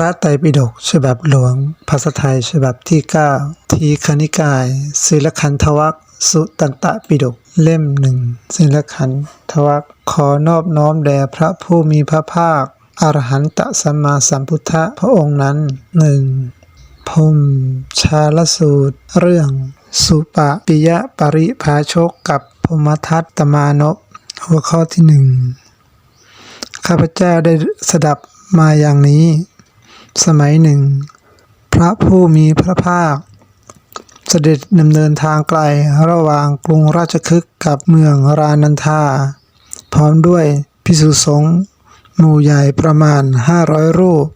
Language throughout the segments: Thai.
ระไตรปิฎกฉบับหลวง ภาษาไทยฉบับที่ 9 ทีคณิกายศิลขันธวัคสุตันตะปิฎกเล่มหนึ่งศิลขันธวัคขอนอบน้อมแด่พระผู้มีพระภาคอรหันตสัมมาสัมพุทธะพระองค์นั้นหนึ่งพมชาลสูตร เรื่อง สุปะปิยะปริภาชกกับพมทัตตมานพหัวข้อที่หนึ่งข้าพเจ้าได้สดับมาอย่างนี้ สมัยหนึ่ง พระผู้มีพระภาค เสด็จดำเนินทางไกลระหว่างกรุงราชคฤห์กับเมืองรานันทา พร้อมด้วยพิสุสงฆ์หมู่ใหญ่ประมาณห้าร้อยรูป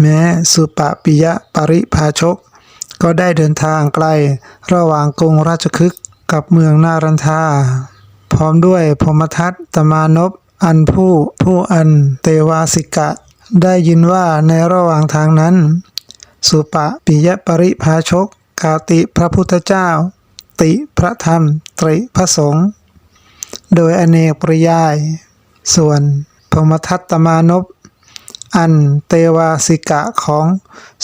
แม้สุปะปิยะปริภาชก ก็ได้เดินทางไกลระหว่างกรุงราชคฤห์กับเมืองนารันทา พร้อมด้วยพมทัตตมานพอันผู้ผู้อันเตวาสิกะ ได้ยินว่าในระหว่างทางนั้น สุปะปิยปริภาชกกาติพระพุทธเจ้า ติพระธรรม ตริพระสงฆ์โดยอเนกปริยาย ส่วนพมทัตตมานพอันเตวาสิกะของ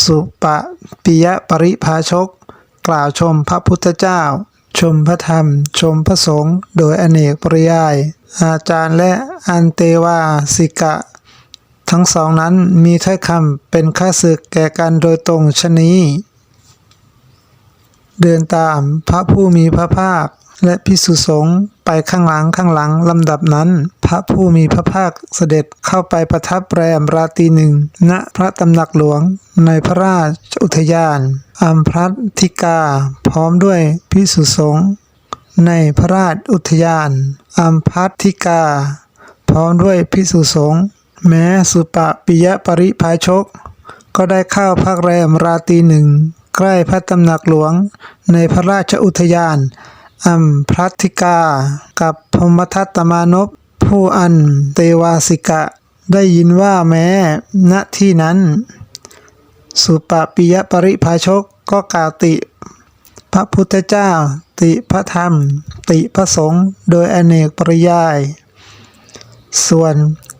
สุปะปิยปริภาชก กล่าวชมพระพุทธเจ้า ชมพระธรรม ชมพระสงฆ์โดยอเนกปริยาย อาจารย์และอันเตวาสิกะ ทั้งสองนั้นมีถ้อยคำเป็นค่าศึกแก่กันโดยตรงชนี้ เดินตามพระผู้มีพระภาค และพิสุสงฆ์ไปข้างหลังข้างหลังลำดับนั้น พระผู้มีพระภาคเสด็จเข้าไปประทับแรมราตรีหนึ่งณพระตำหนักหลวงในพระราชอุทยานอัมพรัตธิกา พร้อมด้วยพิสุสงฆ์ในพระราชอุทยานอัมพัทธิกา พร้อมด้วยพิสุสงฆ์ แม้สุปะปิยปริภาชก ก็ได้เข้าพักแรมราตรีหนึ่ง ใกล้พระตำหนักหลวงในพระราชอุทยาน อัมพรัติกา กับพมทัตตมานพผู้อันเตวาสิกะ ได้ยินว่าแม้ณที่นั้น สุปะปิยปริภาชกก็กล่าวติ พระพุทธเจ้า ติพระธรรม ติพระสงฆ์โดยอเนกปริยาย ส่วน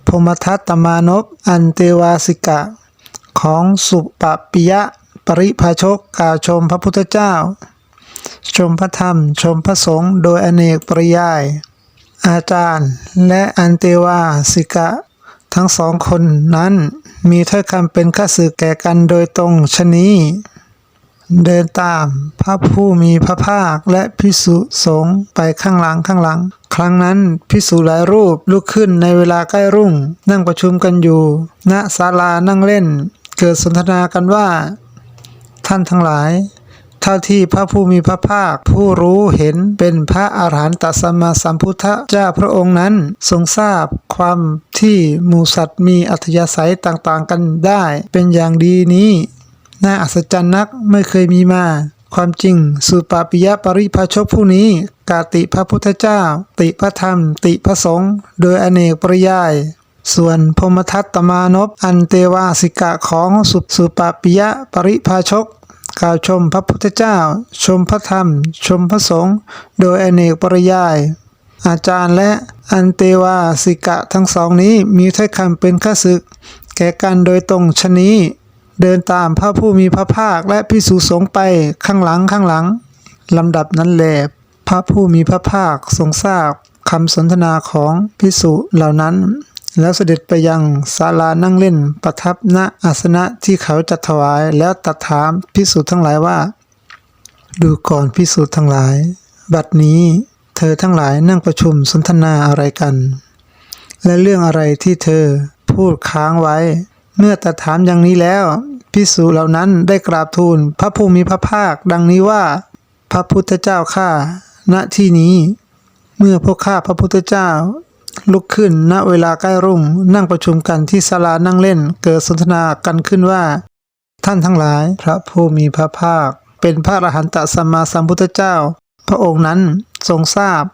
พมทัตตมานพอันเตวาสิกะ ของสุปปิยะปริภาชกกล่าวชมพระพุทธเจ้า ชมพระธรรม ชมพระสงฆ์โดยอเนกปริยาย อาจารย์และอันเตวาสิกะ ทั้งสองคนนั้นมีถ้อยคำเป็นข้าศึกแก่กันโดยตรงชะนี้ เดินตามพระผู้มีพระภาคและพิสุสงฆ์ไปข้างหลังข้างหลัง ครั้งนั้นพิสุหลายรูปลุกขึ้นในเวลาใกล้รุ่ง นั่งประชุมกันอยู่ณศาลานั่งเล่น เกิดสนทนากันว่า ท่านทั้งหลาย เท่าที่พระผู้มีพระภาคผู้รู้เห็นเป็นพระอาหารหันตสัมมาสัมพุทธเจ้าพระองค์นั้นทรงทราบความที่หมูสัตว์มีอัธยาศัยต่างๆกันได้ เป็นอย่างดีนี้ น่าอัศจรรย์นักไม่เคยมีมา ความจริง สุปาปิยะปริภาชกผู้นี้ กาติพระพุทธเจ้า ติพระธรรม ติพระสงฆ์โดยอเนกปริยาย ส่วนพมทัตตมานพอันเตวาสิกะของสุสุปาปิยะปริภาชกกล่าวชมพระพุทธเจ้า ชมพระธรรม ชมพระสงฆ์โดยอเนกปริยาย อาจารย์และอันเตวาสิกะทั้งสองนี้มีถ้อยคำเป็นข้าศึก แก่กันโดยตรงชะนี้ เดินตามพระผู้มีพระภาคและพิสุสงไปข้างหลังข้างหลังลำดับนั้นแลพระผู้มีพระภาคทรงทราบคำสนทนาของพิสุเหล่านั้น แล้วเสด็จไปยังศาลานั่งเล่นประทับณอาสนะที่เขาจัดถวายแล้วตรัดถามพิสุทั้งหลายว่า ดูก่อนพิสุทั้งหลาย บัดนี้เธอทั้งหลายนั่งประชุมสนทนาอะไรกัน และเรื่องอะไรที่เธอพูดค้างไว้ เมื่อตรัดถามอย่างนี้แล้ว พิสุเหล่านั้นได้กราบทูลพระผู้มีพระภาค ดังนี้ว่า พระพุทธเจ้าข้าณที่นี้ เมื่อพวกข้าพระพุทธเจ้า ลุกขึ้นณเวลาใกล้รุ่ง นั่งประชุมกันที่ศาลานั่งเล่น เกิดสนทนากันขึ้นว่า ท่านทั้งหลายพระผู้มีพระภาค เป็นพระอรหันตสัมมาสัมพุทธเจ้า พระองค์นั้นทรงทราบ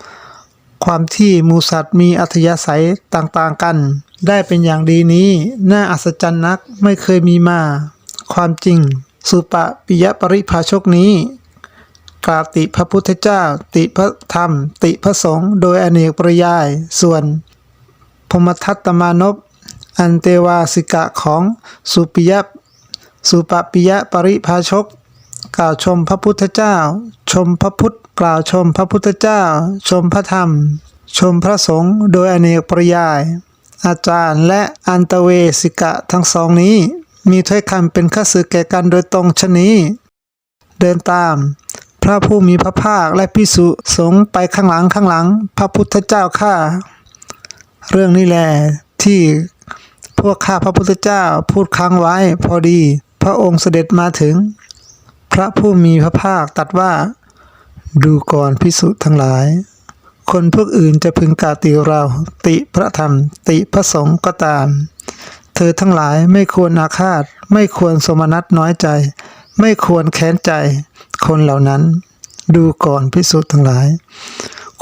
ความที่มูสัตว์มีอัธยาศัยต่างๆกัน ได้เป็นอย่างดีนี้ น่าอัศจรรย์นักไม่เคยมีมา ความจริง สุปะปิยปริภาชกนี้กราบติพระพุทธเจ้า ติพระธรรม ติพระสงฆ์โดยอเนกปริยาย ส่วนพมทัตตมานพอันเตวาสิกะของสุปิยะสุปปิยะปริภาชก กล่าวชมพระพุทธเจ้า ชมพระพุทธกล่าวชมพระพุทธเจ้า ชมพระธรรม ชมพระสงฆ์โดยอเนกปริยาย อาจารย์และอันตเวสิกะทั้งสองนี้ มีถ้อยคำเป็นข้าศึกแก่กันโดยตรงชนี้ เดินตาม พระผู้มีพระภาคและพิสุสงไปข้างหลังข้างหลัง พระพุทธเจ้าข้าเรื่องนี้แหละที่พวกข้าพระพุทธเจ้าพูดค้างไว้พอดี พระองค์เสด็จมาถึง พระผู้มีพระภาคตัดว่า ดูก่อนพิสุทั้งหลาย คนพวกอื่นจะพึงกาติเรา ติพระธรรม ติพระสงฆ์ก็ตาม เธอทั้งหลายไม่ควรอาฆาต ไม่ควรสมนัตน้อยใจ ไม่ควรแค้นใจ คนเหล่านั้น ดูก่อนพิสุทั้งหลาย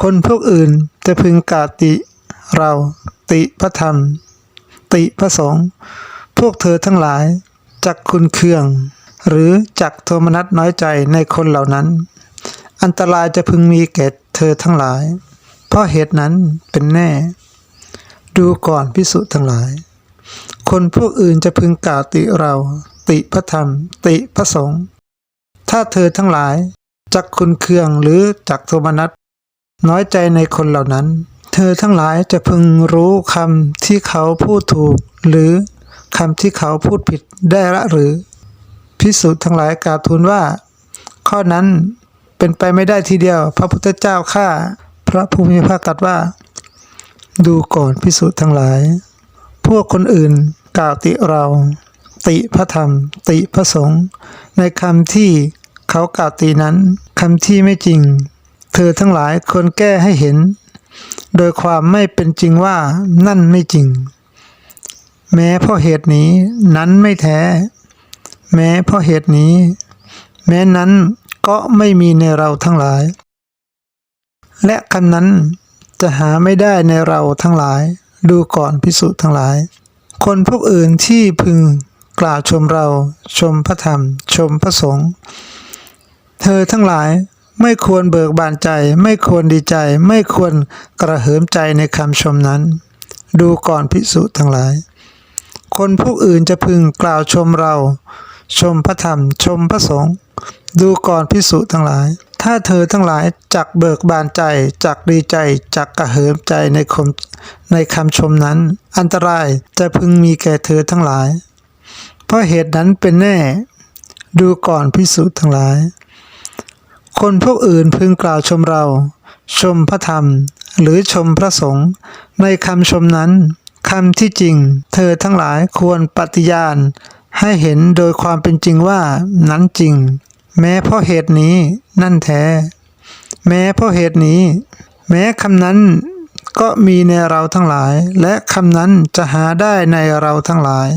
คนพวกอื่นจะพึงกาติ เราติพระธรรม ติพระสงฆ์พวกเธอทั้งหลายจักคุณเคือง หรือจักโทมนัสน้อยใจในคนเหล่านั้น อันตรายจะพึงมีแก่เธอทั้งหลาย เพราะเหตุนั้นเป็นแน่ ดูก่อนพิสุทั้งหลาย คนพวกอื่นจะพึงกล่าวติเรา ติพระธรรม ติพระสงฆ์ถ้าเธอทั้งหลาย จักคุณเคืองหรือจักโทมนัสน้อยใจในคนเหล่านั้น เธอทั้งหลายจะพึงรู้คำที่เขาพูดถูก หรือคำที่เขาพูดผิดได้ละหรือพิสุทั้งหลายกราบทูลว่า ข้อนั้นเป็นไปไม่ได้ทีเดียว พระพุทธเจ้าข้าพระภูมิภาคตรัสว่า ดูก่อนพิสุทั้งหลาย พวกคนอื่น กล่าวติเรา ติพระธรรม ติพระสงฆ์ในคำที่เขากล่าวตินั้นคำที่ไม่จริง เธอทั้งหลายควรแก้ให้เห็น โดยความไม่เป็นจริงว่านั่นไม่จริง แม้เพราะเหตุนี้นั้นไม่แท้ แม้เพราะเหตุนี้ แม้นั้นก็ไม่มีในเราทั้งหลาย และคำนั้นจะหาไม่ได้ในเราทั้งหลาย ดูก่อนพิสุทั้งหลาย คนพวกอื่นที่พึงกล่าวชมเราชมพระธรรม ชมพระสงฆ์เธอทั้งหลายไม่ควรเบิกบานใจ ไม่ควรดีใจ ไม่ควรกระเหิมใจในคำชมนั้น ดูก่อนพิสุทั้งหลาย คนพวกอื่นจะพึงกล่าวชมเรา ชมพระธรรม ชมพระสงฆ์ ดูก่อนพิสุทั้งหลาย ถ้าเธอทั้งหลายจักเบิกบานใจจักดีใจจักกระเหิมใจในคมในคำชมนั้น อันตรายจะพึงมีแก่เธอทั้งหลาย เพราะเหตุนั้นเป็นแน่ ดูก่อนพิสุทั้งหลาย คนพวกอื่นพึงกล่าวชมเรา ชมพระธรรม หรือชมพระสงฆ์ในคำชมนั้นคำที่จริง เธอทั้งหลายควรปฏิญาณให้เห็นโดยความเป็นจริงว่านั้นจริง แม้เพราะเหตุนี้นั่นแท้ แม้เพราะเหตุนี้ แม้คำนั้นก็มีในเราทั้งหลาย และคำนั้นจะหาได้ในเราทั้งหลาย